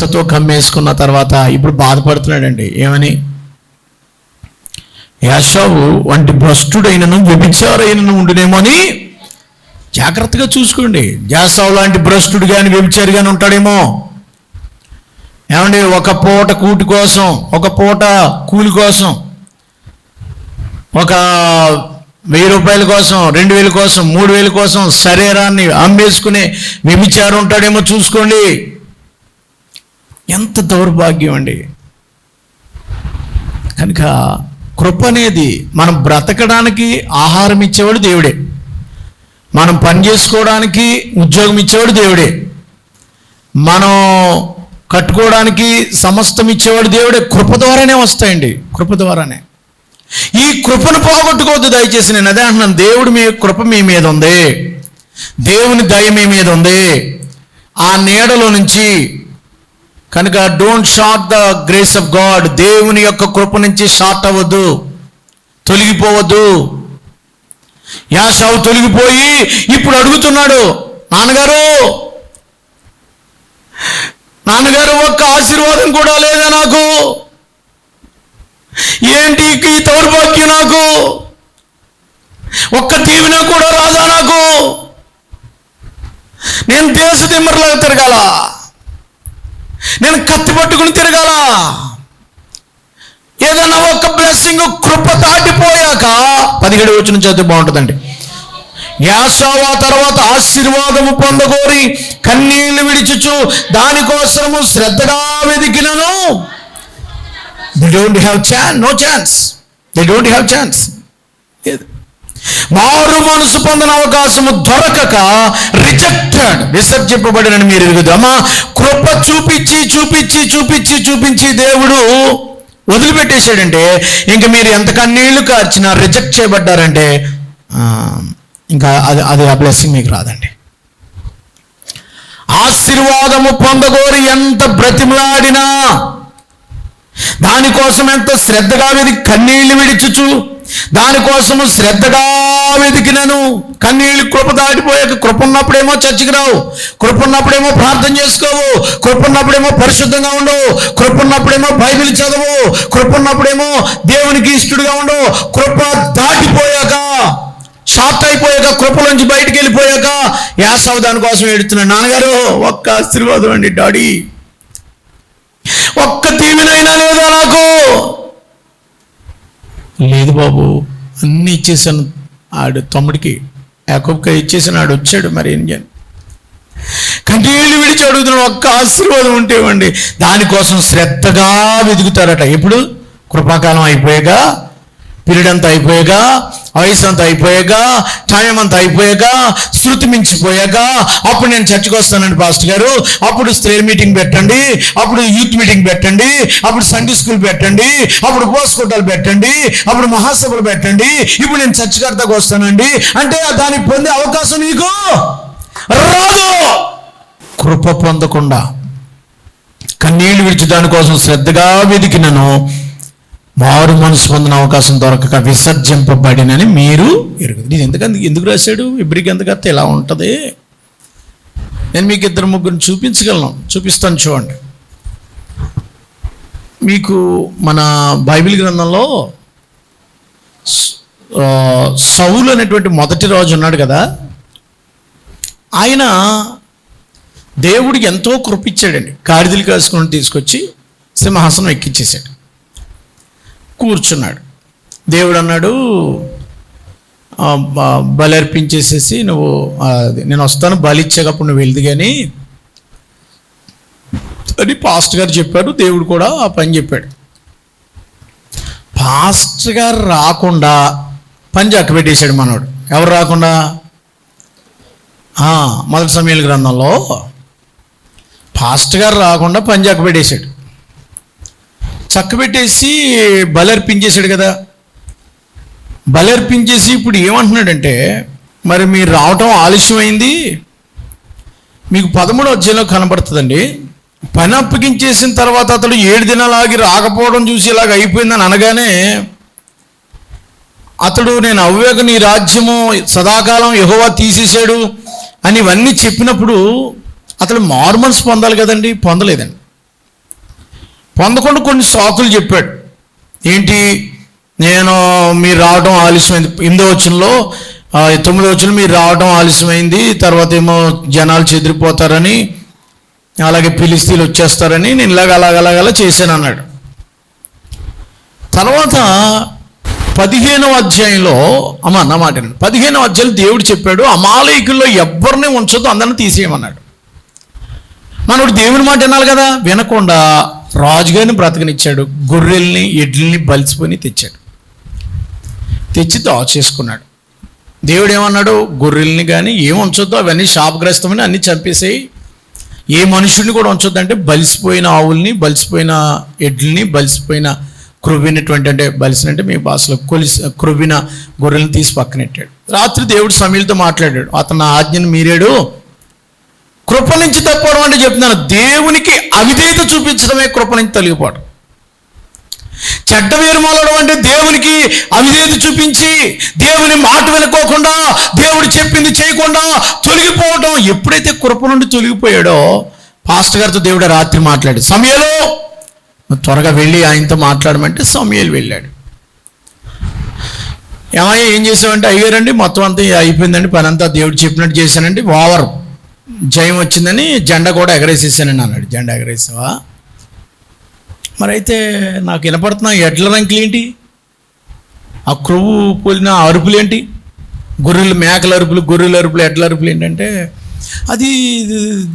చేష్టతో కమ్మేసుకున్న తర్వాత ఇప్పుడు బాధపడుతున్నాడండి. ఏమని? యాషావు వంటి భ్రష్టుడైనను వ్యభిచారైనను ఉండునేమో అని జాగ్రత్తగా చూసుకోండి. యాసావు లాంటి భ్రష్టుడు కానీ వ్యభిచారి కానీ ఉంటాడేమో. ఏమండి? ఒక పూట కూటి కోసం ఒక పూట కూలి కోసం ఒక వెయ్యి రూపాయల కోసం రెండు వేల కోసం మూడు వేల కోసం శరీరాన్ని అమ్మేసుకునే వ్యభిచారం ఉంటాడేమో చూసుకోండి. ఎంత దౌర్భాగ్యం అండి. కనుక కృప అనేది మనం బ్రతకడానికి ఆహారం ఇచ్చేవాడు దేవుడే. మనం పని చేసుకోవడానికి ఉద్యోగం ఇచ్చేవాడు దేవుడే. మనం కట్టుకోవడానికి సమస్తం ఇచ్చేవాడు దేవుడే. కృప ద్వారానే వస్తాయండి. కృప ద్వారానే. ఈ కృపను పోగొట్టుకోవద్దు దయచేసి నేను అదే అంటున్నాను. దేవుడు మీ కృప మీ మీద ఉంది. దేవుని దయ మీ మీద ఉంది. ఆ నీడలో నుంచి కనుక don't short the grace of God దేవుని యొక్క కృప నుంచి షార్ట్ అవ్వద్దు తొలగిపోవద్దు. యాసావు తొలగిపోయి ఇప్పుడు అడుగుతున్నాడు నాన్నగారు నాన్నగారు ఒక్క ఆశీర్వాదం కూడా లేదా నాకు? ఏంటి ఈ దౌర్భాగ్యం నాకు? ఒక్క దీవెన కూడా రాదా నాకు? నేను దేశ దిమ్మరలాగా తిరగాల? నేను కత్తి పట్టుకుని తిరగాల. ఏదైనా ఒక బ్లెస్సింగ్ కృప దాటిపోయాక పదిహేడు వచ్చిన చదివి బాగుంటుందండి. యాసావు తర్వాత ఆశీర్వాదము పొందగోరి కన్నీళ్ళు విడిచుచు దానికోసము శ్రద్ధగా వెదికినను they don't have chance no chance they don't have chance మారు మనసు పొందిన అవకాశము దొరకక రిజెక్టెడ్ విసర్జింపబడినని మీరు ఎరుగుదు కృప చూపించి చూపించి చూపించి చూపించి దేవుడు వదిలిపెట్టేశాడంటే ఇంక మీరు ఎంత కన్నీళ్ళు కార్చినా రిజెక్ట్ చేయబడ్డారంటే ఆ, ఇంకా అది అది ఆ బ్లెస్సింగ్ మీకు రాదండి. ఆశీర్వాదము పొందగోరి ఎంత బ్రతిమలాడినా దానికోసం ఎంత శ్రద్ధగా వెది కన్నీళ్ళు విడిచుచు దానికోసము శ్రద్ధగా వెతికినను కన్నీళ్ళు కృప దాటిపోయాక కృప ఉన్నప్పుడేమో చర్చికి రావు. కృప ఉన్నప్పుడేమో ప్రార్థన చేసుకోవు. కృప ఉన్నప్పుడేమో పరిశుద్ధంగా ఉండవు. కృప ఉన్నప్పుడేమో బైబిల్ చదవు. కృప ఉన్నప్పుడేమో దేవునికి ఇష్టడుగా ఉండవు. కృప దాటిపోయాక షార్ట్ అయిపోయాక కృపలోంచి బయటికి వెళ్ళిపోయాక యాసవు దానికోసం ఏడుతున్నాడు. నాన్నగారు ఒక్క ఆశీర్వాదం అండి డాడీ. ఒక్క తీవినైనా లేదా నాకు. లేదు బాబు. అన్నీ ఇచ్చేసాను ఆడు తమ్ముడికి యాకబ్కి ఇచ్చేసాను ఆడు వచ్చాడు మరి ఏం చేయను కన్నీళ్ళు విడిచి అడుగుతున్నాడు ఒక్క ఆశీర్వాదం ఉంటే దానికోసం శ్రద్ధగా వెతుకుతారట. ఇప్పుడు కృపాకాలం అయిపోయాక పీరియడ్ అంతా అయిపోయాక వయసు అంతా అయిపోయాక టైం అంతా అయిపోయాక శృతి మించిపోయాక అప్పుడు నేను చర్చకు వస్తానండి పాస్టర్ గారు. అప్పుడు స్త్రీ మీటింగ్ పెట్టండి అప్పుడు యూత్ మీటింగ్ పెట్టండి అప్పుడు సండే స్కూల్ పెట్టండి అప్పుడు పోస్కోటాలు పెట్టండి అప్పుడు మహాసభలు పెట్టండి. ఇప్పుడు నేను చర్చ కర్తకు వస్తానండి. అంటే దానికి పొందే అవకాశం నీకు రాదు. కృప పొందకుండా కన్నీళ్ళు విడిచి దానికోసం శ్రద్ధగా వెతికినను. మారు మనసు పొందిన అవకాశం దొరకక విసర్జింపబడినని మీరు ఎరుగుతుంది ఎందుకంది ఎందుకు రాశాడు? ఇబ్బరికి ఎందుకంత ఇలా ఉంటుంది? నేను మీకు ఇద్దరు ముగ్గురు చూపించగలను. చూపిస్తాను చూడండి. మీకు మన బైబిల్ గ్రంథంలో సౌలు అనేటువంటి మొదటి రోజు ఉన్నాడు కదా? ఆయన దేవుడికి ఎంతో కృపించాడండి గాడిదలు కాసుకుని తీసుకొచ్చి సింహాసనం ఎక్కించేశాడు కూర్చున్నాడు. దేవుడు అన్నాడు "ఆ, బలి అర్పించేసేసి నువ్వు అది, నేను వస్తాను బలి ఇచ్చేటప్పుడు నువ్వు వెళ్ళదు కానీ అని పాస్ట్ గారు చెప్పారు దేవుడు కూడా ఆ పని చెప్పాడు. పాస్టర్ గారు రాకుండా పని చక్క పెట్టేశాడు మనోడు. ఎవరు రాకుండా? మొదటి సమయాల గ్రంథంలో పాస్టర్ గారు రాకుండా పని చక్క పెట్టేశాడు చక్కబెట్టేసి బలర్పించేశాడు కదా. బలర్పించేసి ఇప్పుడు ఏమంటున్నాడంటే మరి మీరు రావటం ఆలస్యమైంది? మీకు పదమూడు అధ్యాయంలో కనబడుతుందండి. పని అప్పగించేసిన తర్వాత అతడు ఏడు దినాలు ఆగి రాకపోవడం చూసి ఇలాగ అయిపోయిందని అనగానే అతడు నేను అవ్వేక నీ రాజ్యము సదాకాలం ఎహోవా తీసేశాడు అని ఇవన్నీ చెప్పినప్పుడు అతడు మార్మన్స్ పొందాలి కదండి పొందలేదండి. పొందకుండా కొన్ని సాకులు చెప్పాడు. ఏంటి? నేను మీరు రావడం ఆలస్యమైంది. ఎనిమిదో వచ్చంలో తొమ్మిదో వచ్చిన మీరు రావడం ఆలస్యమైంది తర్వాత ఏమో జనాలు చెదిరిపోతారని అలాగే పిలిస్తీలు వచ్చేస్తారని నేను ఇలాగ అలాగ అలాగలా చేశాను అన్నాడు. తర్వాత పదిహేనవ అధ్యాయంలో అమ్మ నా మాట పదిహేనవ అధ్యాయంలో దేవుడు చెప్పాడు అమాలయకుల్లో ఎవరిని ఉంచదు అందరిని తీసేయమన్నాడు. మనోడు దేవుని మాట వినాలి కదా? వినకుండా రాజుగారిని బ్రతకనిచ్చాడు గొర్రెల్ని ఎడ్లని బలిసిపోయి తెచ్చాడు. తెచ్చి దాచేసుకున్నాడు. దేవుడు ఏమన్నాడు గొర్రెల్ని కానీ ఏం ఉంచొద్దు అవన్నీ శాపగ్రస్తమని అన్ని చంపేసేయి. ఏ మనుషుడిని కూడా ఉంచొద్దంటే బలిసిపోయిన ఆవుల్ని బలిసిపోయిన ఎడ్లని బలిసిపోయిన క్రొవ్వినటువంటి అంటే బలిసినంటే మీ భాషలో కొలిసి క్రొవ్విన గొర్రెలను తీసి పక్కనెట్టాడు రాత్రి దేవుడు సమీలతో మాట్లాడాడు. అతను ఆజ్ఞను మీరాడు? కృప నుంచి తప్పడం అంటే చెప్తున్నాను. దేవునికి అవిధేయత చూపించడమే కృప నుంచి తొలగిపోవడం. చెడ్డ వేరుమాలడం అంటే దేవునికి అవిధేయత చూపించి దేవుని మాట వినుకోకుండా దేవుడు చెప్పింది చేయకుండా తొలగిపోవడం. ఎప్పుడైతే కృప నుండి తొలగిపోయాడో పాస్టర్ గారితో దేవుడు రాత్రి మాట్లాడు సమయంలో త్వరగా వెళ్ళి ఆయనతో మాట్లాడమంటే సమయాలు వెళ్ళాడు. ఏమయ్యా ఏం చేసామంటే అయ్యారండి మొత్తం అంతా అయిపోయిందండి పని అంతా దేవుడు చెప్పినట్టు చేశానండి ఓవర్ జయం వచ్చిందని జెండా కూడా ఎగరేసేసానని అన్నాడు. జెండా ఎగరేసావా? మరి అయితే నాకు వినపడుతున్న ఎడ్ల రంకులు ఏంటి? ఆ క్రొవ్వు పోలిన అరుపులు ఏంటి? గొర్రెలు మేకల అరుపులు గొర్రెల అరుపులు ఎడ్ల అరుపులు ఏంటంటే అది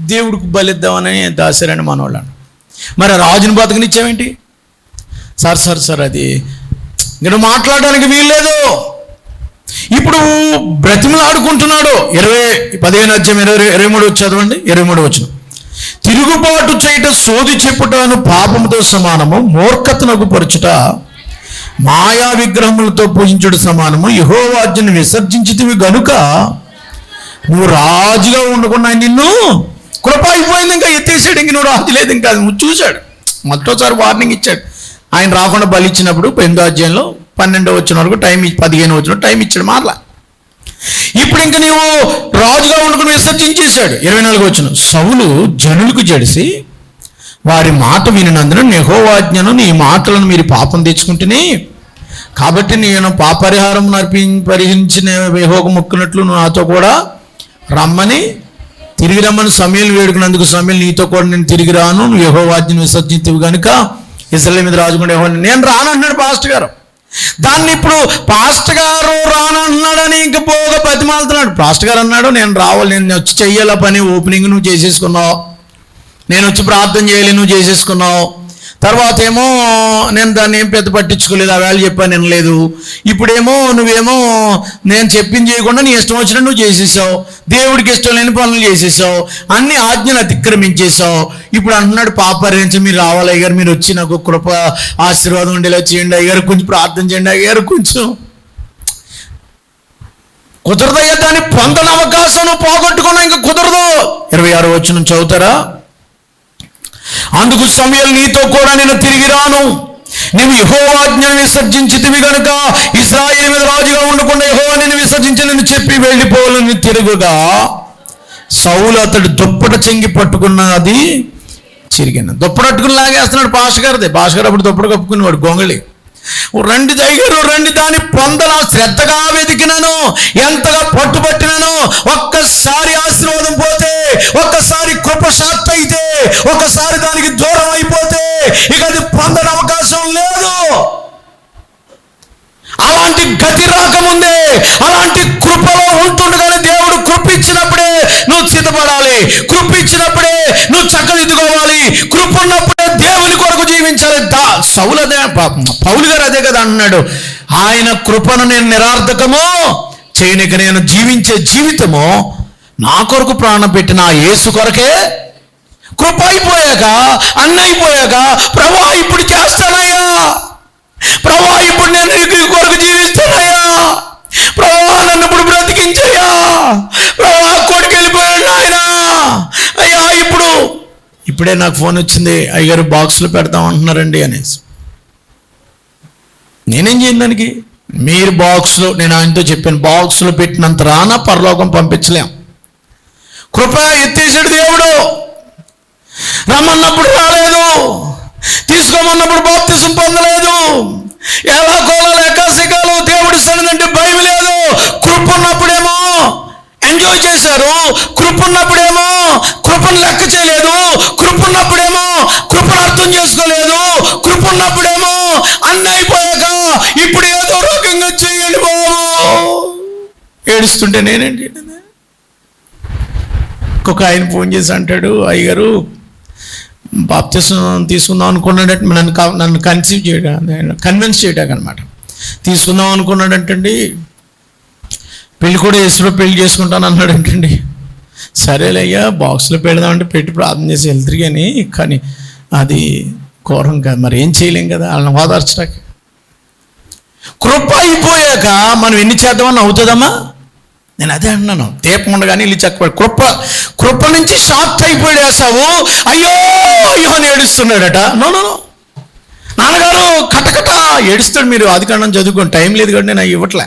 దేవుడికి బలిద్దామని దాసారని మనవాళ్ళు మరి రాజుని బతకనిచ్చావేంటి? సార్ సార్ సార్ అది నేను మాట్లాడడానికి వీల్లేదు. బ్రతిమలాడుకుంటున్నాడు ఇరవై పదిహేను అధ్యాయం ఇరవై ఇరవై మూడు చదవండి. ఇరవై మూడు వచ్చిన తిరుగుబాటు చేయట సోది చెప్పుటను పాపముతో సమానము మూర్ఖతనకు పరచుట మాయా విగ్రహములతో పూజించుట సమానము. యహోవాజ్యను విసర్జించితివి గనుక నువ్వు రాజుగా ఉండకుండా నిన్ను కృప అయిపోయింది ఇంకా ఎత్తేసాడు ఇంక నువ్వు రాజు లేదు ఇంకా నువ్వు చూశాడు. మొదటిసారి వార్నింగ్ ఇచ్చాడు. ఆయన రాకుండా బలి ఇచ్చినప్పుడు ఎనిమిదో అధ్యాయంలో పన్నెండో వచ్చిన వరకు టైం పదిహేను వచ్చిన టైం ఇచ్చాడు మార్లా. ఇప్పుడు ఇంక నీవు రాజుగా ఉండుకుని విసర్జించేశాడు ఇరవై నాలుగు వచ్చిన సౌలు జనులకు జడిసి వారి మాట వినినందున నెహోవాజ్ఞను నీ మాటలను మీరు పాపం తెచ్చుకుంటేనే కాబట్టి నేను పాపరిహారం నర్పి పరిహరించిన వేహోగ మొక్కునట్లు నాతో కూడా రమ్మని తిరిగి రమ్మని సమయం వేడుకున్నందుకు సమయం నీతో కూడా నేను తిరిగి రాను. నువ్వు యహోవాజ్ఞను విసర్జించవు కనుక ఇసలే మీద రాజుకుండా నేను రాను అంటున్నాడు పాస్టర్ గారు. దాన్ని ఇప్పుడు పాస్టర్ గారు రానంటున్నాడని ఇంక పోగా బతిమాలుతున్నాడు పాస్టర్ గారు అన్నాడు నేను రావాలి నేను వచ్చి చెయ్యాల పని? ఓపెనింగ్ నువ్వు చేసేసుకున్నావు. నేను వచ్చి ప్రార్థన చేయాలి నువ్వు చేసేసుకున్నావు. తర్వాత ఏమో నేను దాన్ని ఏం పెద్ద పట్టించుకోలేదు ఆ వేళ చెప్పాను నేను లేదు. ఇప్పుడేమో నువ్వేమో నేను చెప్పింది చేయకుండా నీ ఇష్టం వచ్చినట్టు నువ్వు చేసేసావు. దేవుడికి ఇష్టం లేని పనులు చేసేసావు. అన్ని ఆజ్ఞలు అతిక్రమించేసావు ఇప్పుడు అంటున్నాడు పాపరించి మీరు రావాలి అయ్యారు మీరు వచ్చి నాకు కృప ఆశీర్వాదం ఉండేలా చేయండి అయ్యారు కొంచెం ప్రార్థన చేయండి అయ్యారు కొంచెం. కుదరదయ్యా దాన్ని పొందని అవకాశం పోగొట్టుకున్నా ఇంకా కుదరదు. ఇరవై ఆరు వచ్చిన చదువుతారా? అందుకు సమయం నీతో కూడా నేను తిరిగి రాను. నీవు యహోవాజ్ఞను విసర్జించితివి గనుక ఇస్రాయిల్ మీద రాజుగా ఉండకుండా యహోవా నేను విసర్జించనని చెప్పి వెళ్ళిపోవాలని తిరుగుగా సౌలు అతడు దుప్పట చెంగి పట్టుకున్నది చిరిగిన. దుప్పటట్టుకుని లాగేస్తున్నాడు భాష గారిది భాష గారు అప్పుడు దుప్పట కప్పుకునేవాడు గొంగళి. రెండు దయ్యారు రెండు దాని పొందల శ్రద్ధగా వెతికినాను ఎంతగా పట్టుబట్టినను ఒక్కసారి ఆశీర్వాదం పోతే ఒక్కసారి కృప అయితే ఒక్కసారి దానికి దూరం అయిపోతే ఇక అది పొందడం అవకాశం లేదు. అలాంటి గతి రాకముందే అలాంటి కృపలో ఉంటుండగానే దేవుడు కృపించినప్పుడే నువ్వు సిద్ధపడాలి. కృపించినప్పుడే నువ్వు చక్కదిద్దుకోవాలి. కృప ఉన్నప్పుడు దేవుని కొరకు జీవించాలి. దా సౌలు అదే పౌలు గారు అదే కదా అంటున్నాడు ఆయన కృపను నేను నిరార్థకము చేయనిక నేను జీవించే జీవితము నా కొరకు ప్రాణం పెట్టిన యేసు కొరకే కృప అయిపోయాక అన్న అయిపోయాక ప్రభా ఇప్పుడు చేస్తానయ్యా. ప్రభా ఇప్పుడు నేను నీ కొరకు జీవిస్తానయ్యా ప్రభా నన్ను ఇప్పుడు బ్రతికించయ్యా ప్రభా కొడుకు వెళ్ళిపోయాడు నాయనా అయ్యా ఇప్పుడు ఇప్పుడే నాకు ఫోన్ వచ్చింది అయ్యగారు బాక్స్లో పెడతాం అంటున్నారండి అనేసి. నేనేం చేయను దానికి? మీరు బాక్స్లో నేను ఆయనతో చెప్పాను బాక్స్లో పెట్టినంత రానా పరలోకం పంపించలేం. కృప ఎత్తేసాడు దేవుడు. రమ్మన్నప్పుడు రాలేదు. తీసుకోమన్నప్పుడు బాప్తిజం పొందలేదు. ఎలా కోలాలు ఎకాసికాలు దేవుడి సన్నదంటే భయం లేదు. కృప ఉన్నప్పుడేమో ఎంజాయ్ చేశారు. కృప ఉన్నప్పుడేమో కృపను లెక్క చేయలేదు కృప ఉన్నప్పుడేమో కృపను అర్థం చేసుకోలేదు కృప ఉన్నప్పుడేమో అన్నీ అయిపోయాక ఇప్పుడు ఏదో రకంగా చేయండి బాబు. ఏడుస్తుంటే నేనేంటి? ఇంకొక ఆయన ఫోన్ చేసి అంటాడు అయ్యగారు బాప్తిసం తీసుకుందాం అనుకున్నాడంటే నన్ను నన్ను కన్సీవ్ చేయడం కన్విన్స్ చేయడానికి అనమాట తీసుకుందాం అనుకున్నాడంటండి పెళ్ళి కూడా యేసులో పెళ్ళి చేసుకుంటాను అన్నాడంటండి సరేలయ్యా బాక్స్లో పెడదామంటే పెట్టి ప్రార్థన చేసి వెళ్తారు కానీ కానీ అది ఘోరం కాదు. మరి ఏం చేయలేం కదా వాళ్ళని ఓదార్చడానికి. కృప అయిపోయాక మనం ఎన్ని చేద్దామని అవుతుందమ్మా నేను అదే అంటున్నాను. దీపం ఉండగానే ఇల్లు చక్కబడి కృప కృప నుంచి షాక్ అయిపోయాడు వేసావు అయ్యో అయ్యో అని ఏడుస్తున్నాడట. నో నో నాన్నగారు కటకట ఏడుస్తాడు మీరు. అది కన్నా చదువుకోండి. టైం లేదు కాబట్టి నేను అవి ఇవ్వట్లే.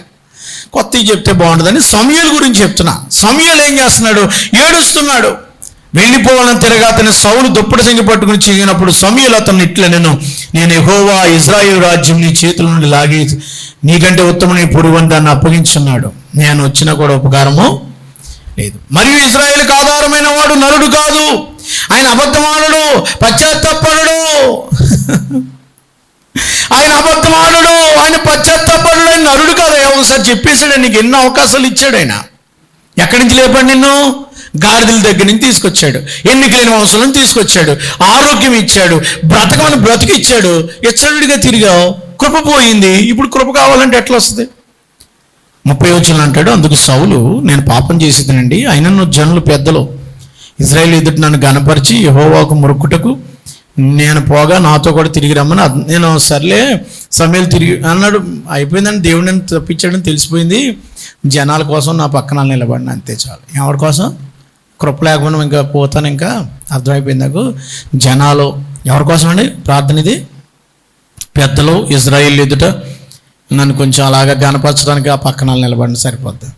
కొత్తవి చెప్తే బాగుంటుందని సమయాల గురించి చెప్తున్నా. సమయాలు ఏం చేస్తున్నాడు? ఏడుస్తున్నాడు. వెళ్ళిపోవాలని తిరగా అతని సౌలు దుప్పటి సంగి పట్టుకుని చేయనప్పుడు సమయాలు అతను ఇట్లా నేను నేను ఎహోవా ఇజ్రాయిల్ రాజ్యం నీ చేతుల నుండి లాగి నీకంటే ఉత్తమని పొరుగు దాన్ని అప్పగించున్నాడు. నేను వచ్చినా కూడా ఉపకారము లేదు. మరియు ఇజ్రాయేల్కి ఆధారమైన వాడు నరుడు కాదు. ఆయన అబద్ధమానుడు పశ్చాత్తపడు ఆయన అబద్ధమానుడు ఆయన పశ్చాత్తాపడు నరుడు కాదు ఒకసారి చెప్పేశాడు? నీకు ఎన్నో అవకాశాలు ఇచ్చాడు ఆయన. ఎక్కడి నుంచి లేపాడు నిన్ను? గాడిదల దగ్గర నుంచి తీసుకొచ్చాడు. ఎన్నికలేని అవసరం తీసుకొచ్చాడు. ఆరోగ్యం ఇచ్చాడు. బ్రతకమని బ్రతికిచ్చాడు ఇచ్చడుడిగా తిరిగావు. కృప పోయింది. ఇప్పుడు కృప కావాలంటే ఎట్లా వస్తుంది? ముప్పై వచ్చిన అంటాడు. అందుకు సౌలు నేను పాపం చేసేదనండి. అయినను జనులు పెద్దలు. ఇజ్రాయేల్ ఎదుటి నన్ను గనపరిచి యహోవాకు మురుక్కుటకు నేను పోగా నాతో కూడా తిరిగి రమ్మని నేను సర్లే సమయాలు తిరిగి అన్నాడు. అయిపోయిందని దేవుడు నన్ను తప్పించాడని తెలిసిపోయింది. జనాల కోసం నా పక్కన నిలబడిన అంతే చాలు. ఎవరి కోసం? కృప లేకుండా ఇంకా పోతాను ఇంకా. అర్థమైపోయింది నాకు. జనాలు ఎవరి కోసం అండి? ప్రార్థన ఇది? పెద్దలు ఇజ్రాయిల్ ఎదుట నన్ను కొంచెం అలాగా గనపరచడానికి ఆ పక్కన నిలబడిన సరిపోద్ది.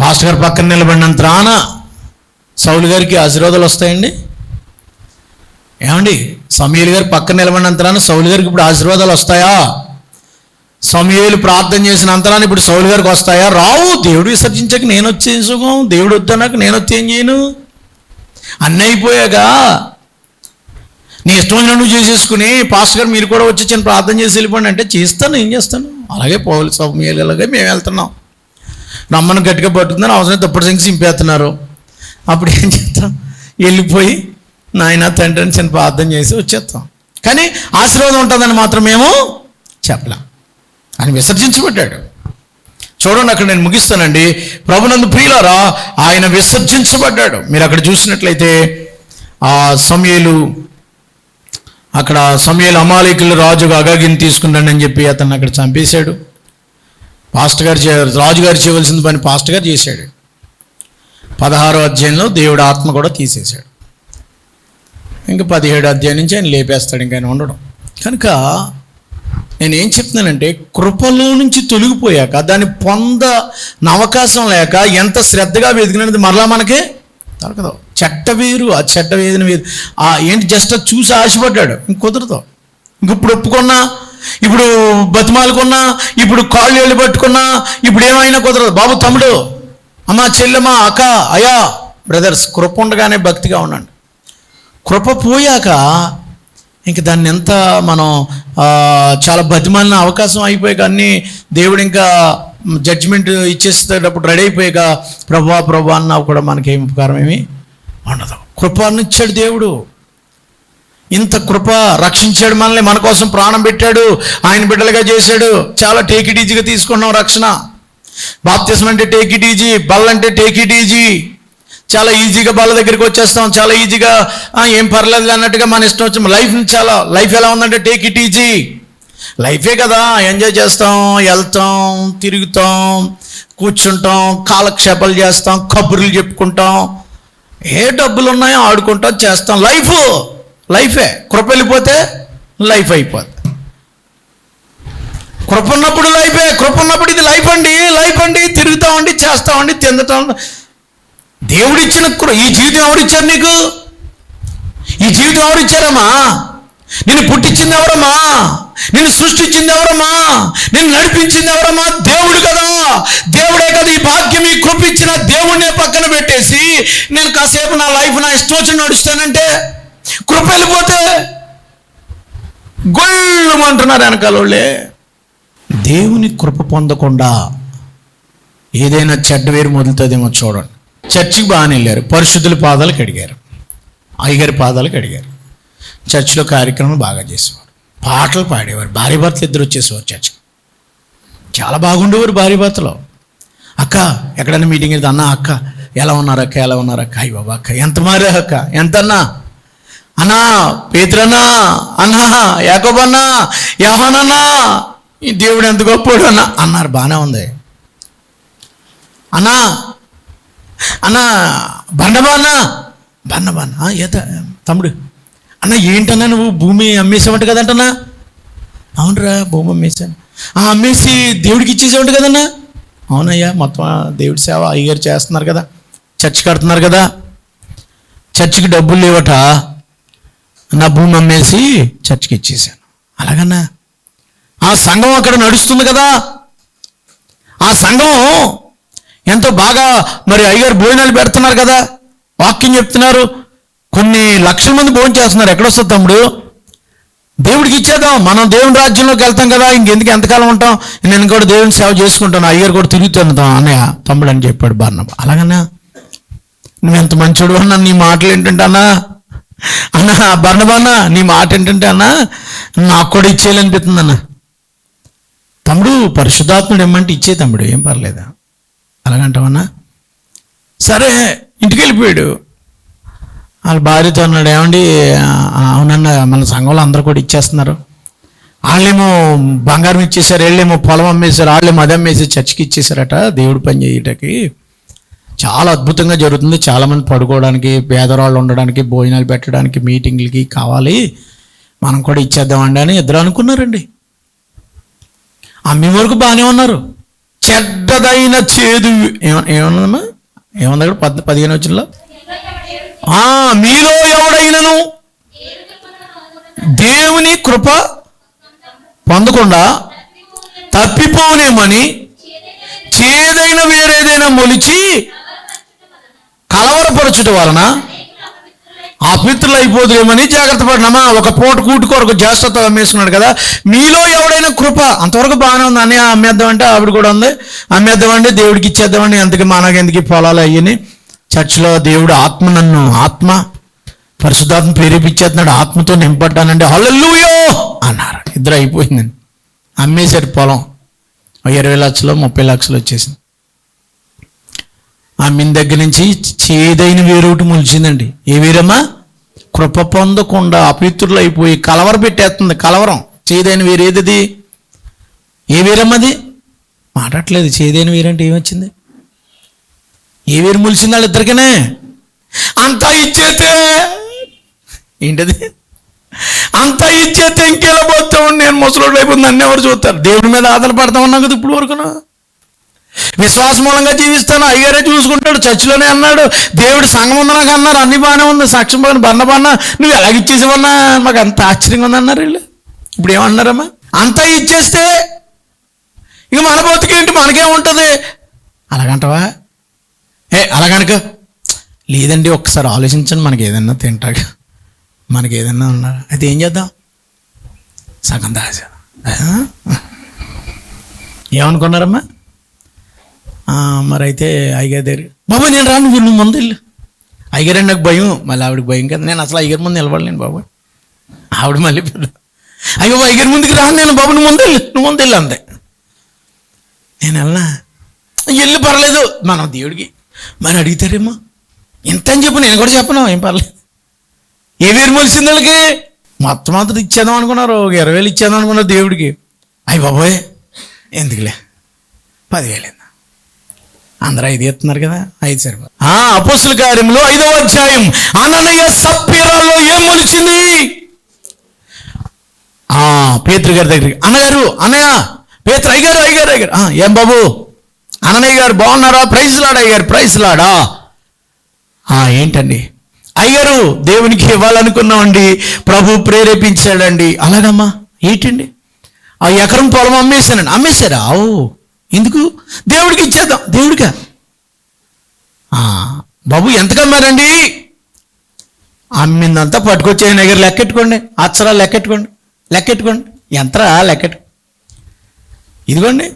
పాస్టర్ గారు పక్కన నిలబడినంత రాన? సౌలు గారికి ఆశీర్వాదాలు వస్తాయండి? ఏమండి? సమీల్ గారు పక్కన నిలబడినంత సౌలు గారికి ఇప్పుడు ఆశీర్వాదాలు వస్తాయా? సమీయులు ప్రార్థన చేసిన అంతరాన్ని ఇప్పుడు సౌలు గారికి వస్తాయా? రావు దేవుడు విసర్జించక నేను వచ్చే సుఖం? దేవుడు వద్దన్నాక నేను వచ్చేం చేయను? అన్నీ అయిపోయాక నీ ఇష్టం వచ్చిన నువ్వు చేసేసుకుని పాస్టర్ గారు మీరు కూడా వచ్చి చిన్న ప్రార్థన చేసి వెళ్ళిపోండి అంటే చేస్తాను ఏం చేస్తాను? అలాగే పోవాలి సమయాలు అలాగే మేము వెళ్తున్నాం. రమ్మను గట్టిగా పట్టుకుందని అవసరం తప్పుడు సంఖ్య సింపేస్తున్నారు అప్పుడు ఏం చేస్తాం? వెళ్ళిపోయి నాయన తండ్రి అని చిన్న ప్రార్థన చేసి వచ్చేస్తాం. కానీ ఆశీర్వాదం ఉంటుందని మాత్రం మేము చెప్పలేం. ఆయన విసర్జించబడ్డాడు. చూడండి అక్కడ నేను ముగిస్తానండి. ప్రభునందు ప్రియులారా ఆయన విసర్జించబడ్డాడు. మీరు అక్కడ చూసినట్లయితే ఆ సమయలు అక్కడ సమయలు అమాలికులు రాజుగా అగాగిని తీసుకున్నాడు అని చెప్పి అతన్ని అక్కడ చంపేశాడు. పాస్టర్ గారు చే రాజుగారు చేయవలసిన పని పాస్టర్ గారు చేశాడు. పదహారో అధ్యాయంలో దేవుడు ఆత్మ కూడా తీసేశాడు. ఇంకా పదిహేడు అధ్యాయం నుంచి ఆయన లేపేస్తాడు ఇంకా ఆయన ఉండడం. కనుక నేను ఏం చెప్తున్నానంటే కృపలో నుంచి తొలగిపోయాక దాన్ని పొంద అవకాశం లేక ఎంత శ్రద్ధగా వెతికినది మరలా మనకే దొరకదు. చెట్ట వేరు ఆ చెట్ట వేదిన వేరు. ఆ ఏంటి జస్ట్ అది చూసి ఆశపడ్డాడు ఇంక కుదరదు. ఇంక ఇప్పుడు ఒప్పుకున్నా ఇప్పుడు బతిమాలుకున్నా ఇప్పుడు కాళ్ళు వెళ్ళి పట్టుకున్నా ఇప్పుడు ఏమైనా కుదరదు. బాబు తమ్ముడు అమ్మ చెల్లెమ్మ అక్క అయా బ్రదర్స్ కృప ఉండగానే భక్తిగా ఉండండి. కృప పోయాక ఇంక దాన్ని ఎంత మనం చాలా బతిమాలిన అవకాశం అయిపోయాక అన్నీ దేవుడు ఇంకా జడ్జిమెంట్ ఇచ్చేసేటప్పుడు రెడీ అయిపోయాక ప్రభా ప్రభా అన్నా కూడా మనకేం ఉపకారం ఏమి ఉండదు కృపనిచ్చాడు దేవుడు. ఇంత కృప రక్షించాడు మనల్ని మన కోసం ప్రాణం పెట్టాడు ఆయన బిడ్డలుగా చేశాడు. చాలా టేకిటీజీగా తీసుకున్నాం రక్షణ. బాప్తిసం అంటే టేకిటీజీ బల్ అంటే టేకిటీజీ చాలా ఈజీగా బల్ల దగ్గరికి వచ్చేస్తాం. చాలా ఈజీగా ఏం పర్లేదు అన్నట్టుగా మన ఇష్టం వచ్చి లైఫ్ చాలా లైఫ్ ఎలా ఉందంటే టేక్ ఇట్ ఈజీ లైఫే కదా ఎంజాయ్ చేస్తాం వెళ్తాం తిరుగుతాం కూర్చుంటాం కాలక్షేపాలు చేస్తాం కబుర్లు చెప్పుకుంటాం. ఏ డబ్బులు ఉన్నాయో ఆడుకుంటాం చేస్తాం. లైఫ్ లైఫే కృప వెళ్ళిపోతే లైఫ్ అయిపోద్ది. కృప ఉన్నప్పుడు లైఫే కృప ఉన్నప్పుడు ఇది లైఫ్ అండి లైఫ్ అండి. తిరుగుతామండి చేస్తామండి తిందటం దేవుడిచ్చిన కృ ఈ జీవితం ఎవరిచ్చారు నీకు? ఈ జీవితం ఎవరిచ్చారమ్మా? నేను నిన్ను పుట్టించింది ఎవరమ్మా? నిన్ను సృష్టించింది ఎవరమ్మా? నిన్ను నడిపించింది ఎవరమ్మా? దేవుడు కదా. దేవుడే కదా ఈ భాగ్యం ఈ కృపించిన ఇచ్చిన దేవుడినే పక్కన పెట్టేసి నేను కాసేపు నా లైఫ్ నా ఇష్టం వచ్చి నడుస్తానంటే కృప వెళ్ళిపోతే గొల్లు అంటున్నారు వెనకాల వాళ్ళే. దేవుని కృప పొందకుండా ఏదైనా చెడ్డ వేరు మొదలుతుందేమో చూడండి. చర్చికి బాగానే వెళ్ళారు. పరిశుద్ధుల పాదాలు కడిగారు అయ్యగారి పాదాలు కడిగారు చర్చిలో కార్యక్రమం బాగా చేసేవారు. పాటలు పాడేవారు. భార్య భర్తలు ఇద్దరు వచ్చేసేవారు చర్చికి. చాలా బాగుండేవారు భార్య భర్తలో. అక్క ఎక్కడైనా మీటింగ్ అయితే అన్న అక్క ఎలా ఉన్నారు అక్క? ఎలా ఉన్నారు అక్క? అయ్యి బాబా అక్క ఎంత మారే అక్క? ఎంత అన్నా అన్నా పేతురన్నా అన్నా యాకోబన్నా యహోనన్నా ఈ దేవుడు ఎంత గొప్పోడు అన్నా? అన్నారు. బాగానే ఉంది. అన్నా అన్నా బండబాన్నా బండబాన్న ఏత తమ్ముడు అన్న ఏంటన్నా నువ్వు భూమి అమ్మేసావంట కదంటన్నా? అవునరా భూమి అమ్మేశాను. ఆ అమ్మేసి దేవుడికి ఇచ్చేసేవంట కదన్నా? అవునయ్యా మొత్తం దేవుడి సేవ అయ్యగారు చేస్తున్నారు కదా. చర్చ్ కడుతున్నారు కదా. చర్చికి డబ్బులు లేవట. నా భూమి అమ్మేసి చర్చికి ఇచ్చేసాను అలాగన్నా? ఆ సంఘం అక్కడ నడుస్తుంది కదా. ఆ సంఘం ఎంతో బాగా మరి అయ్యగారు భోజనాలు పెడుతున్నారు కదా వాక్యం చెప్తున్నారు. కొన్ని లక్షల మంది భోజనం చేస్తున్నారు. ఎక్కడొస్తుంది తమ్ముడు? దేవుడికి ఇచ్చేద్దాం. మనం దేవుని రాజ్యంలోకి వెళ్తాం కదా ఇంకెందుకు ఎంతకాలం ఉంటాం? నేను కూడా దేవుని సేవ చేసుకుంటాను. అయ్యగారు కూడా తిరుగుతాను అన్నయ్య తమ్ముడు అని చెప్పాడు బాన్న అలాగన్నా నువ్వెంత మంచోడు అన్నా నీ మాటలు ఏంటంటే అన్నా అన్నా బర్ణబన్న నీ మాట ఏంటంటే అన్నా నాకు కూడా ఇచ్చేయాలనిపిస్తుంది అన్న. తమ్ముడు పరిశుద్ధాత్ముడు ఏమంటే ఇచ్చే తమ్ముడు ఏం పర్లేదా? అలాగంటావన్నా? సరే ఇంటికి వెళ్ళిపోయాడు వాళ్ళ భార్యతో అన్నాడు ఏమండి అవునన్న మన సంఘంలో అందరూ కూడా ఇచ్చేస్తున్నారు. వాళ్ళేమో బంగారం ఇచ్చేసారు వీళ్ళేమో పొలం అమ్మేశారు వాళ్ళేమో అది అమ్మేసి చర్చికి ఇచ్చేసారట దేవుడు పని చేయటకి. చాలా అద్భుతంగా జరుగుతుంది. చాలామంది పడుకోవడానికి పేదవాళ్ళు ఉండడానికి భోజనాలు పెట్టడానికి మీటింగ్లకి కావాలి. మనం కూడా ఇచ్చేద్దామండి అని ఇద్దరు అనుకున్నారండి. అమ్మే వరకు బాగానే ఉన్నారు. చెడ్డదైన చేదు. ఏమన్నా ఏమన్నా అక్కడ? పద్ పదిహేను వచ్చినలో? మీలో ఎవడైనను దేవుని కృప పొందకుండా తప్పిపోనేమని చేదైన వేరేదైనా మొలిచి కలవరపరచుట వలన అపిత్రులు అయిపోదులేమని జాగ్రత్త పడినామా ఒక పూట కూటి కొరకు జ్యేష్ఠత అమ్మేస్తున్నాడు కదా. మీలో ఎవడైనా కృప. అంతవరకు బాగానే ఉంది. అని అమ్మేద్దామంటే ఆవిడ కూడా ఉంది. అమ్మేద్దామండి దేవుడికి ఇచ్చేద్దామండి. ఎంతకి మనకెందుకు పొలాలు అయ్యని. చర్చిలో దేవుడు ఆత్మ నన్ను ఆత్మ పరిశుద్ధాత్మ ప్రేరేపించేస్తున్నాడు. ఆత్మతో నింపడ్డానండి హల్లెలూయో! అన్నారు. ఇద్దరు అయిపోయిందండి అమ్మేశారు పొలం. ఇరవై లక్షలు ముప్పై లక్షలు వచ్చేసింది. అమ్మిన దగ్గర నుంచి చేదైన వేరొకటి మొలిచిందండి. ఏ వేరమ్మా? కృప పొందకుండా అపిత్రులు అయిపోయి కలవర పెట్టేస్తుంది. కలవరం. చేదైన వేరేది ఏ వీరమ్మది మాట్లాడలేదు చేదైన వీరంటే ఏమొచ్చింది? ఏ వేరు మొలిచింది వాళ్ళిద్దరికనే అంతా ఇచ్చేతే ఏంటది? అంతా ఇచ్చేతే ఇంకెలా పోతా ఉండి నేను ముసలోడు అయిపోతుంది నన్ను ఎవరు చూస్తారు? దేవుడి మీద ఆధారపడతా ఉన్నాం కదా ఇప్పుడు వరకునా. విశ్వాస మూలంగా జీవిస్తాను. అయ్యారే చూసుకుంటాడు చర్చిలోనే అన్నాడు. దేవుడు సంఘం ఉంది నాకు అన్నారు అన్ని బాగానే ఉంది. సాక్ష్యం బాగా బండ బాగా నువ్వు ఎలాగ ఇచ్చేసేవన్నా? మాకు అంత ఆశ్చర్యంగా ఉంది అన్నారు వీళ్ళు. ఇప్పుడు ఏమన్నారమ్మా? అంతా ఇచ్చేస్తే ఇక మన బతుకేంటి మనకేముంటుంది అలాగంటవా? ఏ అలాగనుక. లేదండి ఒక్కసారి ఆలోచించండి మనకి ఏదన్నా తింటాక. మనకి ఏదన్నా ఉన్నారా అయితే ఏం చేద్దాం? సగం దాచా ఏమనుకున్నారమ్మా? మరి అయితే అయ్యగారి దగ్గర బాబు నేను రాను నువ్వు ముందు వెళ్ళు. అయ్యగారు నాకు భయం మళ్ళీ ఆవిడకి భయం కదా నేను అసలు అయ్యగారి ముందు నిలబడలేను బాబా. ఆవిడ మళ్ళీ పెద్ద అయ్యో అయ్యగారి ముందుకు రాను నేను బాబు నువ్వు ముందు వెళ్ళు నువ్వు ముందు వెళ్ళు అంతే నేను వెళ్ళనా? ఎల్లు పర్లేదు. మనం దేవుడికి మరి అడుగుతారేమో? ఇంత అని చెప్పు నేను కూడా చెప్పను ఏం పర్లేదు. ఏ వేరు మొలిసింది వాళ్ళకి మొత్తం అంతా ఇచ్చేద్దాం అనుకున్నారు ఒక ఇరవై వేలు ఇచ్చేద్దాం అనుకున్నారు దేవుడికి. అయ్యి బాబోయ్ ఎందుకులే? పదివేలు ఇందా. అందరూ ఐదు ఎత్తున్నారు కదా ఐదు సరిపో ఆ అపోస్తుల కార్యంలో ఐదవ అధ్యాయం. అననయ సప్పిరాల్లో ఏం మొలిచింది ఆ పేతురు గారి దగ్గరికి. అన్నగారు అన్నయ్య పేత్రి అయ్యారు అయ్యారు అయ్యారు ఏం బాబు? అనన్నయ్య గారు బాగున్నారా? ప్రైజ్ లాడా అయ్యారు ప్రైజ్ లాడా? ఆ, ఏంటండి? అయ్యారు దేవునికి ఇవ్వాలనుకున్నామండి. ప్రభు ప్రేరేపించాడండి. అలాగమ్మా ఏంటండి? ఆ ఎకరం పొలం అమ్మేశానండి. అమ్మేశారా? ఓ ఎందుకు? దేవుడికి ఇచ్చేద్దాం. దేవుడికా? బాబు ఎంతకమ్మారండి? అమ్మిందంతా పట్టుకొచ్చే దగ్గర లెక్కెట్టుకోండి. అచ్చరా లెక్కెట్టుకోండి. లెక్కెట్టుకోండి. ఎంతరా లెక్కెట్టు? ఇదిగోండి.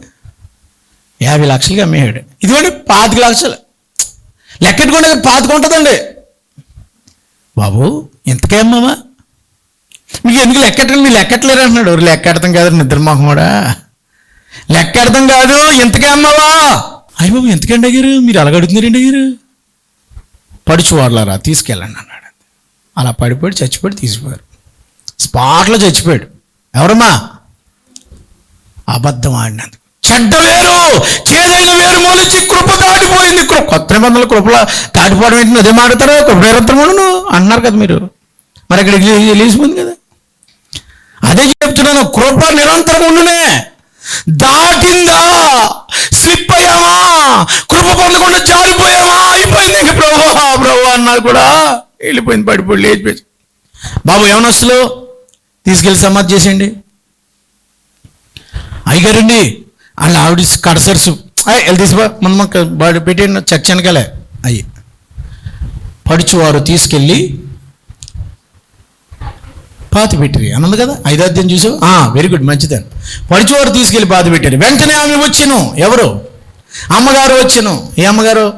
యాభై లక్షలకి అమ్మేయాడు ఇదిగోండి పాతిక లక్షలు. లెక్కెట్టుకోండి పాతిక ఉంటుందండి బాబు ఇంతకే అమ్మమ్మా మీకు ఎందుకు లెక్కెట్టండి? మీరు లెక్కట్లేరు అంటున్నాడు "ఒరేయ్, లెక్కెడతాం కదా నిద్ర కూడా. కూడా లెక్కెడతాం కాదు ఎంతకే అమ్మావా? అయ్య బాబు ఎంతకండి అయ్యారు మీరు అలాగ అడుగుతున్నారండి అయ్యారు పడుచువాడలారా తీసుకెళ్ళండి అన్నాడు. అలా పడిపోయి చచ్చిపోయి తీసిపోయారు. స్పాట్లో చచ్చిపోయాడు. ఎవరమ్మా? అబద్ధం ఆడినందుకు. చెడ్డ వేరు చేదైన వేరు మొలిచి కృప దాటిపోయింది. కృప కొత్త నిబంధనలు కృపల దాటిపోవడం ఏంటి? అదే మాడతారా కృప నిరంతరమును అంటున్నారు కదా మీరు. మరి అక్కడికి లేచిపోయింది కదా. అదే చెప్తున్నాను కృప నిరంతరం ఉండునే. దాటిందా స్లిప్ అయ్యామా కృప పొందకుండా జారిపోయామా అయిపోయింది ఇంక ప్రభు ప్రభు అన్నా కూడా వెళ్ళిపోయింది పడిపోయి లేచిపోయి బాబు ఏమనొస్తులు తీసుకెళ్ళి సమాధి చేసేయండి. అయ్యగారండి వాళ్ళ ఆవిడ కడసరుసు. వెళ్ళి తీసిపో మన పెట్టిన చర్చ వెనకాలే. అయ్యి. పడుచువారు తీసుకెళ్ళి పాతి పెట్టిరి అన్నది కదా? ఐదాధ్యం చూసావు? వెరీ గుడ్ మంచిదని పడిచోరు తీసుకెళ్ళి పాతి పెట్టారు వెంటనే ఆమె వచ్చాను. ఎవరు? అమ్మగారు వచ్చాను. ఏ అమ్మగారు?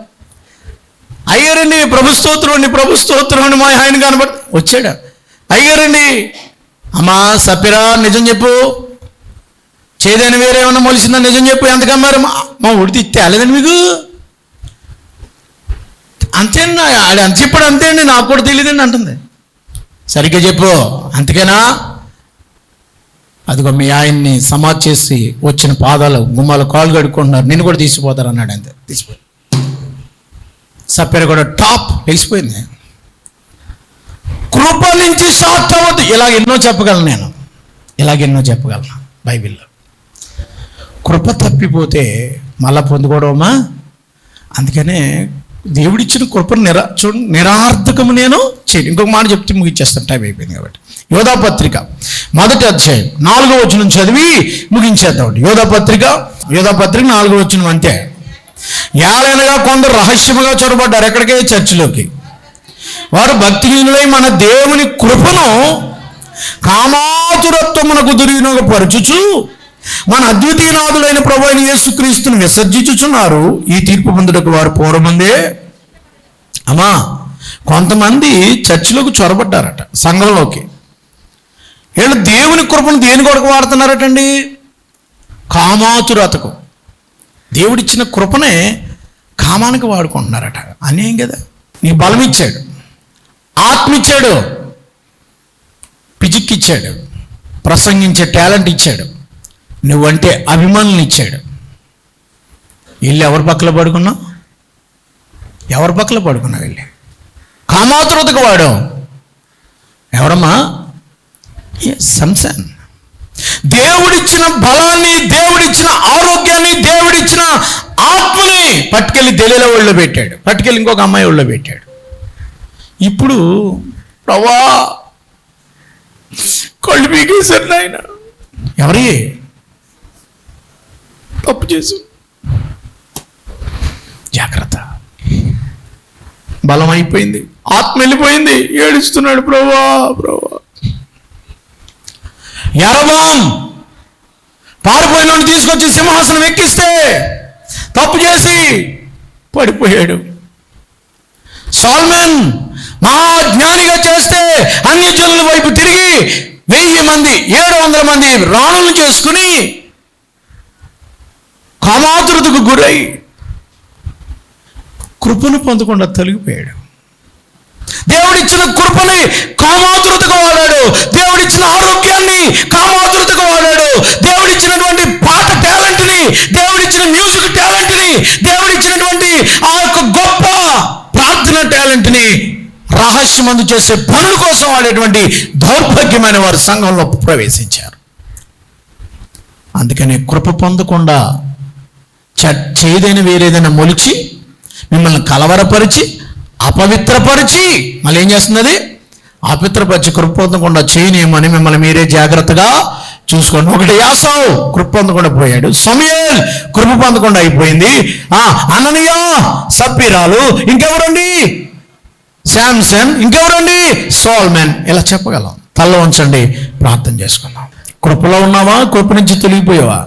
అయ్యారండి ప్రభుస్తోత్రుడిని ప్రభుస్తోత్రుడిని మా ఆయన కనబడి వచ్చాడు? అయ్యారండి. అమ్మా సప్పిరా నిజం చెప్పు. చేదని వేరేమన్నా మొలిసిందా? నిజం చెప్పు. ఎంత కమ్మారు మా- మా ఉడితి తేలేదండి మీకు? అంతేనా? ఆడు అంత చెప్పాడు అంతే అండి నాకు కూడా తెలియదండి అంటుంది. సరిగ్గా చెప్పు. అంతకేనా అదిగో మీ ఆయన్ని సమాధి చేసి వచ్చిన పాదాలు గుమ్మాలు కాళ్ళు కడుక్కుంటున్నారు. నిన్ను కూడా తీసిపోతారు అన్నాడు అంతే. తీసిపోయి. సప్పెర కూడా టాప్ లేచిపోయింది కృప నుంచి షార్ట్ అవ్వద్దు ఇలాగ ఎన్నో చెప్పగలను నేను. ఇలాగ ఎన్నో చెప్పగలను బైబిల్లో. కృప తప్పిపోతే మళ్ళా పొందుకోవడమా? అందుకనే దేవుడిచ్చిన కృపను నిరా చూ నిరార్థకము నేను చేయను. ఇంకొక మాట చెప్తే ముగించేస్తాను టైం అయిపోయింది కాబట్టి. యోధాపత్రిక మొదటి అధ్యాయం నాలుగో వచనం చదివి ముగించేద్దాం యోధాపత్రిక యోధాపత్రిక నాలుగో వచనం అంతే. ఏలైనగా కొందరు రహస్యముగా చొరబడ్డారు ఎక్కడికే? చర్చిలోకి. వారు భక్తిహీనులై మన దేవుని కృపను కామాతురత్వమునకు దుర్వినియోగపరచుచు మన అద్వితీయనాథులైన ప్రభు అయిన యేసుక్రీస్తును విసర్జించుచున్నారు. ఈ తీర్పు పొందుటకు వారు పూర్వముందే. అమ్మా కొంతమంది చర్చిలోకి చొరబడ్డారట సంఘంలోకి. వీళ్ళు దేవుని కృపను దేని కొరకు వాడుతున్నారటండి? కామాతురతకు దేవుడిచ్చిన కృపనే కామానికి వాడుకుంటున్నారట. అనేం కదా? నీ బలం ఇచ్చాడు ఆత్మ ఇచ్చాడు పిజిక్ ఇచ్చాడు ప్రసంగించే టాలెంట్ ఇచ్చాడు. నువ్వంటే అభిమానులు ఇచ్చాడు వెళ్ళి ఎవరి పక్కన పడుకున్నావు? ఎవరి పక్కన పడుకున్నావు వెళ్ళి కామాతురతకు వాడు ఎవరమ్మా? సంసాన్. దేవుడిచ్చిన బలాన్ని దేవుడిచ్చిన ఆరోగ్యాన్ని దేవుడిచ్చిన ఆత్మని పట్టుకెళ్ళి తెలియల ఒళ్ళో పెట్టాడు. పట్టుకెళ్ళి ఇంకొక అమ్మాయి ఒళ్ళో పెట్టాడు. ఇప్పుడు ప్రభా కళ్ళు పీకేశారు నాయన. ఎవరి? తప్పు చేసు జాగ్రత్త. బలం అయిపోయింది ఆత్మ వెళ్ళిపోయింది. ఏడుస్తున్నాడు. ప్రభా ప్రభా. పారిపోయిన తీసుకొచ్చి సింహాసనం ఎక్కిస్తే తప్పు చేసి పడిపోయాడు. సాల్మన్ మహా జ్ఞానిగా చేస్తే అన్ని జనుల వైపు తిరిగి వెయ్యి మంది ఏడు వందల మంది రాణులు చేసుకుని కామాతురతకు గురై కృపను పొందకుండా తొలగిపోయాడు. దేవుడిచ్చిన కృపని కామాతురతకు వాడాడు. దేవుడిచ్చిన ఆరోగ్యాన్ని కామాతురతకు వాడాడు. దేవుడిచ్చినటువంటి పాట టాలెంట్ని దేవుడిచ్చిన మ్యూజిక్ టాలెంట్ని దేవుడిచ్చినటువంటి ఆ యొక్క గొప్ప ప్రార్థన టాలెంట్ని రహస్యమందు చేసే పనుల కోసం వాడేటువంటి దౌర్భాగ్యమైన వారు సంఘంలో ప్రవేశించారు. అందుకని కృప పొందకుండా చేదైన వేరేదైనా మొలిచి మిమ్మల్ని కలవరపరిచి అపవిత్రపరిచి మళ్ళీ ఏం చేస్తున్నది? అపవిత్రపరిచి కృపొందకుండా చేయనేమని మిమ్మల్ని మీరే జాగ్రత్తగా చూసుకోండి. ఒకటి యాసావు కృప పొందకుండా పోయాడు. సమయల్ కృప పొందకుండా అయిపోయింది. ఆ అననీయ సప్పిరాలు ఇంకెవరండి? శాంసన్ ఇంకెవరండి? సోల్మెన్. ఇలా చెప్పగలం. తల్ల ఉంచండి. ప్రార్థన చేసుకుందాం. కృపలో ఉన్నావా? కృప నుంచి తొలగిపోయావా?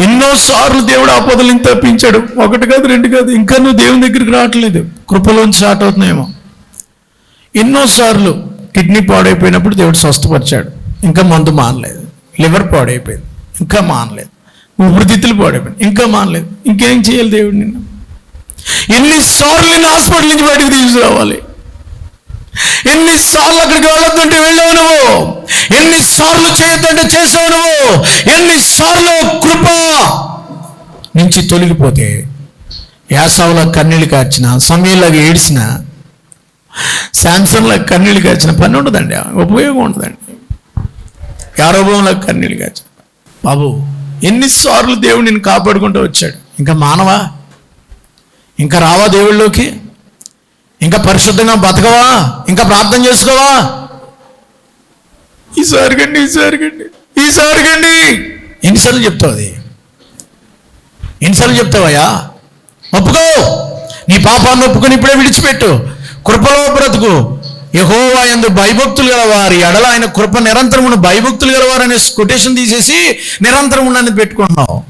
ఎన్నోసార్లు దేవుడు ఆపదలు తప్పించాడు. ఒకటి కాదు రెండు కాదు ఇంకా నువ్వు దేవుని దగ్గరికి రావట్లేదు. కృపలోంచి స్టార్ట్ అవుతున్నాయేమో. ఎన్నోసార్లు కిడ్నీ పాడైపోయినప్పుడు దేవుడు స్వస్థపరిచాడు. ఇంకా మందు మానలేదు. లివర్ పాడైపోయింది. ఇంకా మానలేదు. ఊపిరితిత్తులు పాడైపోయింది. ఇంకా మానలేదు. ఇంకేం చేయాలి దేవుడు నిన్ను? ఎన్నిసార్లు నేను హాస్పిటల్ నుంచి బయటకు తీసుకురావాలి? ఎన్నిసార్లు అక్కడికి వెళ్ళొద్దంటే వెళ్ళావు నువ్వు? ఎన్నిసార్లు చేయొద్దంటే చేసావు నువ్వు? ఎన్నిసార్లు కృప నుంచి తొలగిపోతే యాసవుల కన్నీళ్ళు కార్చిన సమయంలాగా ఏడ్చిన శాంసంలో కన్నీళ్ళు కార్చిన పని ఉండదండి. ఉపయోగం ఉండదండి. యారోభంలో కన్నీళ్ళు కార్చిన. బాబు ఎన్నిసార్లు దేవుడు నిన్ను కాపాడుకుంటూ వచ్చాడు. ఇంకా మానవా? ఇంకా రావా దేవుళ్ళలోకి ఇంకా పరిశుద్ధంగా బతకవా? ఇంకా ప్రార్థన చేసుకోవా? ఈసారి కండి ఈసారి కండి ఈసారి కండి ఎన్నిసార్లు చెప్తావు అది? ఎన్నిసార్లు చెప్తావయ్యా? ఒప్పుకో. నీ పాపాన్ని ఒప్పుకొని ఇప్పుడే విడిచిపెట్టు. కృపలో బ్రతుకు. యహోవా ఎందు భయభక్తులు గలవారి ఎడల ఆయన కృప నిరంతరం ఉన్న భయభక్తులు గలవారు అనే కొటేషన్ తీసేసి నిరంతరం ఉన్నది పెట్టుకుంటున్నావు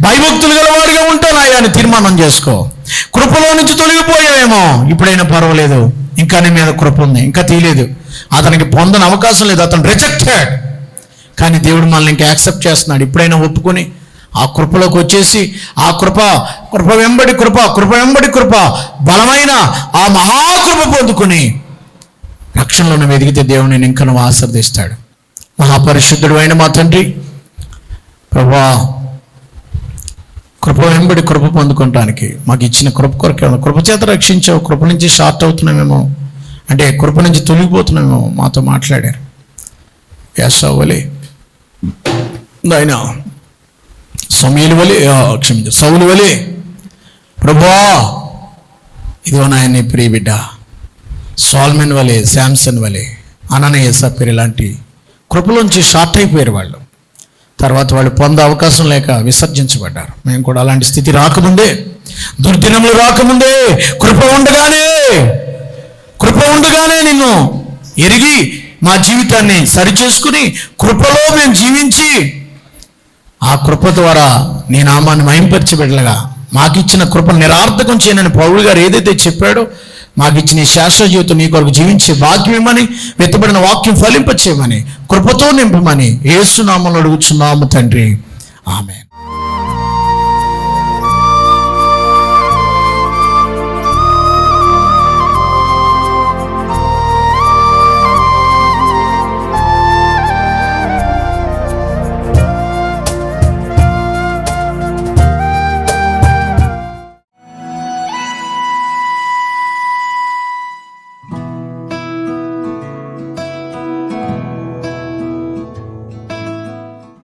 భయభక్తులు గలవారిగా ఉంటాను ఆయన తీర్మానం చేసుకో. కృపలో నుంచి తొలగిపోయావేమో. ఇప్పుడైనా పర్వాలేదు. ఇంకా నీ మీద కృప ఉంది. ఇంకా తీయలేదు. అతనికి పొందని అవకాశం లేదు. అతను రిజెక్టెడ్ కానీ దేవుడు మనల్ని ఇంకా యాక్సెప్ట్ చేస్తున్నాడు. ఇప్పుడైనా ఒప్పుకొని ఆ కృపలోకి వచ్చేసి ఆ కృప కృప వెంబడి కృప కృప వెంబడి కృప బలమైన ఆ మహాకృప పొందుకుని రక్షణలో వెదిగితే దేవుడు నేను ఇంకా నువ్వు ఆశీర్దిస్తాడు మహాపరిశుద్ధుడు అయిన మా తండ్రి ప్రభా కృప వెంబడి కృప పొందుకోవటానికి మాకు ఇచ్చిన కృప కొరకే కృప చేత రక్షించావు కృప నుంచి స్టార్ట్ అవుతున్నామేమో అంటే కృప నుంచి తొలగిపోతున్నామేమో మాతో మాట్లాడారు. యాసవలే ఆయన సమీలు వలె క్షమించ సౌలు వలె ప్రభా ఇదిగో నాయన ప్రియబిడ్డ సాల్మెన్ వలే శాంసన్ వలే అననయ్య సప్పిరి ఇలాంటి కృపలోంచి షార్ట్ అయిపోయారు వాళ్ళు. తర్వాత వాళ్ళు పొందే అవకాశం లేక విసర్జించబడ్డారు. మేము కూడా అలాంటి స్థితి రాకముందే దుర్దినములు రాకముందే కృప ఉండగానే కృప ఉండగానే నిన్ను ఎరిగి మా జీవితాన్ని సరిచేసుకుని కృపలో మేము జీవించి ఆ కృప ద్వారా నీ నామాన్ని మహింపరచబెట్టగా మాకిచ్చిన కృప నిరార్థకం చేయనని పౌరుడు గారు ఏదైతే చెప్పాడో మాకు ఇచ్చిన శాశ్వత జీవితం నీ కొరకు జీవించే భాగ్యం ఇవ్వమని వెతబడిన వాక్యం ఫలింపచేయమని కృపతో నింపమని ఏసునామలు అడుగుచున్నాము తండ్రి. ఆమె